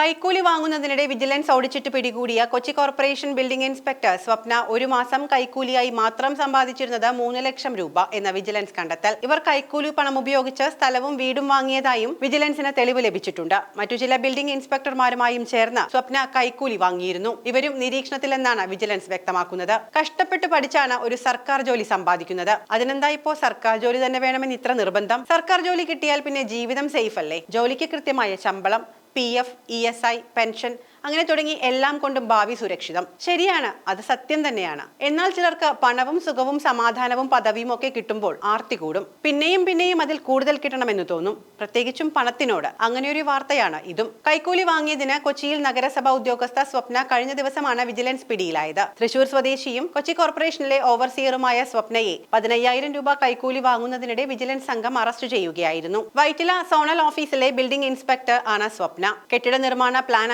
കൈക്കൂലി വാങ്ങുന്നതിനിടെ വിജിലൻസ് ഓടിച്ചിട്ട് പിടികൂടിയ Kochi corporation building inspector Swapna ഒരു മാസം കൈക്കൂലിയായി മാത്രം സമ്പാദിച്ചിരുന്നത് മൂന്ന് ലക്ഷം രൂപ എന്ന വിജിലൻസ് കണ്ടെത്തൽ. ഇവർ കൈക്കൂലി പണം ഉപയോഗിച്ച് സ്ഥലവും വീടും വാങ്ങിയതായും വിജിലൻസിന് തെളിവ് ലഭിച്ചിട്ടുണ്ട്. മറ്റു ചില ബിൽഡിംഗ് ഇൻസ്പെക്ടർമാരുമായും ചേർന്ന് സ്വപ്ന കൈക്കൂലി വാങ്ങിയിരുന്നു. ഇവരും നിരീക്ഷണത്തിലെന്നാണ് വിജിലൻസ് വ്യക്തമാക്കുന്നത്. കഷ്ടപ്പെട്ട് പഠിച്ചാണ് ഒരു സർക്കാർ ജോലി സമ്പാദിക്കുന്നത്. അതിനെന്താ ഇപ്പോ സർക്കാർ ജോലി തന്നെ വേണമെന്ന് ഇത്ര നിർബന്ധം? സർക്കാർ ജോലി കിട്ടിയാൽ പിന്നെ ജീവിതം സേഫ് അല്ലേ ജോലിക്ക് കൃത്യമായ ശമ്പളം P F E S I pension അങ്ങനെ തുടങ്ങി എല്ലാം കൊണ്ടും ഭാവി സുരക്ഷിതം. ശരിയാണ് അത് സത്യം തന്നെയാണ്. എന്നാൽ ചിലർക്ക് പണവും സുഖവും സമാധാനവും പദവിയും ഒക്കെ കിട്ടുമ്പോൾ ആർത്തി കൂടും. പിന്നെയും പിന്നെയും അതിൽ കൂടുതൽ കിട്ടണമെന്ന് തോന്നും. പ്രത്യേകിച്ചും പണത്തിനോട്. അങ്ങനെ ഒരു വാർത്തയാണ് ഇതും. കൈക്കൂലി വാങ്ങിയതിന് കൊച്ചിയിൽ നഗരസഭ ഉദ്യോഗസ്ഥ സ്വപ്ന കഴിഞ്ഞ ദിവസമാണ് വിജിലൻസ് പിടിയിലായത്. തൃശൂർ സ്വദേശിയും കൊച്ചി കോർപ്പറേഷനിലെ ഓവർസിയറുമായ സ്വപ്നയെ പതിനയ്യായിരം രൂപ കൈക്കൂലി വാങ്ങുന്നതിനിടെ വിജിലൻസ് സംഘം അറസ്റ്റ് ചെയ്യുകയായിരുന്നു. വൈറ്റില സോണൽ ഓഫീസിലെ ബിൽഡിംഗ് ഇൻസ്പെക്ടർ ആണ് സ്വപ്ന. കെട്ടിട നിർമ്മാണ പ്ലാൻ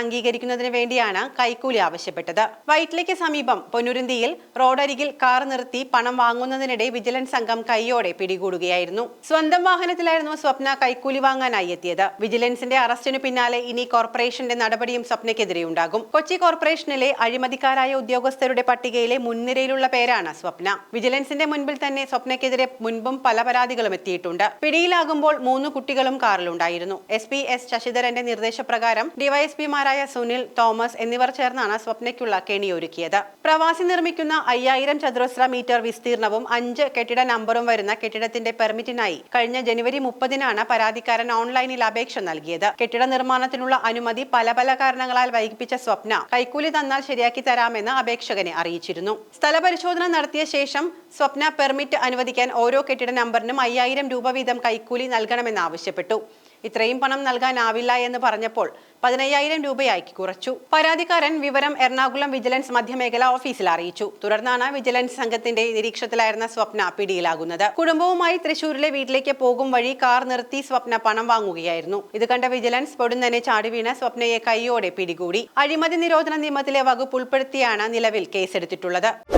അംഗീകരിക്കുന്നതിന് വേണ്ടിയാണ് കൈക്കൂലി ആവശ്യപ്പെട്ടത്. വൈറ്റിലയ്ക്ക് സമീപം പൊന്നുരുന്തിയിൽ റോഡരികിൽ കാർ നിർത്തി പണം വാങ്ങുന്നതിനിടെ വിജിലൻസ് സംഘം കൈയോടെ പിടികൂടുകയായിരുന്നു. സ്വന്തം വാഹനത്തിലായിരുന്നു സ്വപ്ന കൈക്കൂലി വാങ്ങാനായി എത്തിയത്. വിജിലൻസിന്റെ അറസ്റ്റിനു പിന്നാലെ ഇനി കോർപ്പറേഷന്റെ നടപടിയും സ്വപ്നയ്ക്കെതിരെ ഉണ്ടാകും കൊച്ചി കോർപ്പറേഷനിലെ അഴിമതിക്കാരായ ഉദ്യോഗസ്ഥരുടെ പട്ടികയിലെ മുൻനിരയിലുള്ള പേരാണ് സ്വപ്ന. വിജിലൻസിന്റെ മുൻപിൽ തന്നെ സ്വപ്നയ്ക്കെതിരെ മുൻപും പല പരാതികളും എത്തിയിട്ടുണ്ട്. പിടിയിലാകുമ്പോൾ മൂന്ന് കുട്ടികളും കാറിലുണ്ടായിരുന്നു. എസ് പി എസ് ശശിധരന്റെ നിർദ്ദേശപ്രകാരം ഡിവൈഎസ്പിമാരായ സുനിൽ തോമസ് എന്നിവർ ചേർന്നാണ് സ്വപ്നയ്ക്കുള്ള കെണിയൊരുക്കിയത് പ്രവാസി നിർമ്മിക്കുന്ന അയ്യായിരം ചതുരശ്ര മീറ്റർ വിസ്തീർണവും അഞ്ച് കെട്ടിട നമ്പറും വരുന്ന കെട്ടിടത്തിന്റെ പെർമിറ്റിനായി കഴിഞ്ഞ ജനുവരി മുപ്പതിനാണ് പരാതിക്കാരൻ ഓൺലൈനിൽ അപേക്ഷ നൽകിയത്. കെട്ടിട നിർമ്മാണത്തിനുള്ള അനുമതി പല പല കാരണങ്ങളാൽ വൈകിപ്പിച്ച സ്വപ്ന കൈക്കൂലി തന്നാൽ ശരിയാക്കി തരാമെന്ന് അപേക്ഷകനെ അറിയിച്ചിരുന്നു. സ്ഥലപരിശോധന നടത്തിയ ശേഷം സ്വപ്ന പെർമിറ്റ് അനുവദിക്കാൻ ഓരോ കെട്ടിട നമ്പറിനും അയ്യായിരം രൂപ വീതം കൈക്കൂലി നൽകണമെന്ന് ആവശ്യപ്പെട്ടു. ഇത്രയും പണം നൽകാനാവില്ല എന്ന് പറഞ്ഞപ്പോൾ പതിനയ്യായിരം രൂപയാക്കി കുറച്ചു. പരാതിക്കാരൻ വിവരം എറണാകുളം വിജിലൻസ് മധ്യമേഖല ഓഫീസിൽ അറിയിച്ചു. തുടർന്നാണ് വിജിലൻസ് സംഘത്തിന്റെ നിരീക്ഷണത്തിലായിരുന്ന സ്വപ്ന പിടിയിലാകുന്നത്. കുടുംബവുമായി തൃശൂരിലെ വീട്ടിലേക്ക് പോകും വഴി കാർ നിർത്തി സ്വപ്ന പണം വാങ്ങുകയായിരുന്നു. ഇത് കണ്ട വിജിലൻസ് പൊടുന്നനെ ചാടി വീണ സ്വപ്നയെ കൈയോടെ പിടികൂടി. അഴിമതി നിരോധന നിയമത്തിലെ വകുപ്പ് ഉൾപ്പെടുത്തിയാണ് നിലവിൽ കേസെടുത്തിട്ടുള്ളത്.